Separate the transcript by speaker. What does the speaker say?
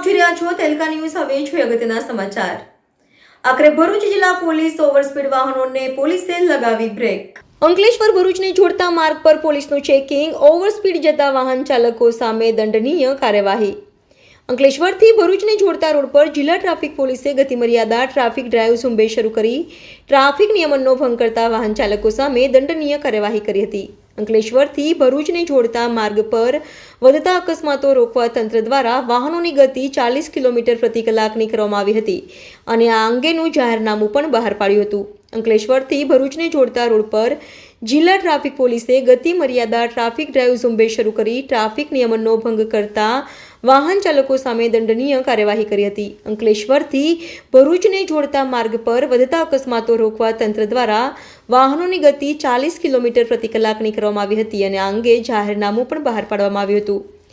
Speaker 1: તેલકા news. હવે જોઈએ અગત્યના સમાચાર. આખરે ભરૂચ જિલ્લા પોલીસ ઓવરસ્પીડ વાહનોને પોલીસે લગાવી બ્રેક. અંકલેશ્વર ભરૂચને જોડતા માર્ગ પર પોલીસનું ચેકિંગ ઓવરસ્પીડ જતા વાહન ચાલકો સામે દંડનીય કાર્યવાહી. અંકલેશ્વરથી ભરૂચને જોડતા રોડ પર જિલ્લા ટ્રાફિક પોલીસે ગતિમર્યાદા, ટ્રાફિક ડ્રાઈવ ઝુંબેશ શરૂ કરી, ટ્રાફિક નિયમનનો ભંગ કરતા વાહન ચાલકો સામે દંડનીય કાર્યવાહી કરી હતી. અંકલેશ્વરથી ભરૂચને જોડતા માર્ગ પર વધતા અકસ્માતો રોકવા તંત્ર દ્વારા વાહનોની ગતિ ચાલીસ કિલોમીટર પ્રતિ કલાકની કરવામાં આવી હતી અને આ અંગેનું જાહેરનામું પણ બહાર પાડ્યું હતું. અંકલેશ્વરથી ભરૂચને જોડતા રોડ પર જિલ્લા ટ્રાફિક પોલીસે ગતિ મર્યાદા ટ્રાફિક ડ્રાઈવ ઝુંબેશ શરૂ કરી ટ્રાફિક નિયમનનો ભંગ કરતા વાહન ચાલકો સામે દંડનીય કાર્યવાહી કરી હતી. અંકલેશ્વરથી ભરૂચને જોડતા માર્ગ પર વધતા અકસ્માતો રોકવા તંત્ર દ્વારા વાહનોની ગતિ ચાલીસ કિલોમીટર પ્રતિ કલાકની કરવામાં આવી હતી અને આ અંગે જાહેરનામું પણ બહાર પાડવામાં આવ્યું હતું.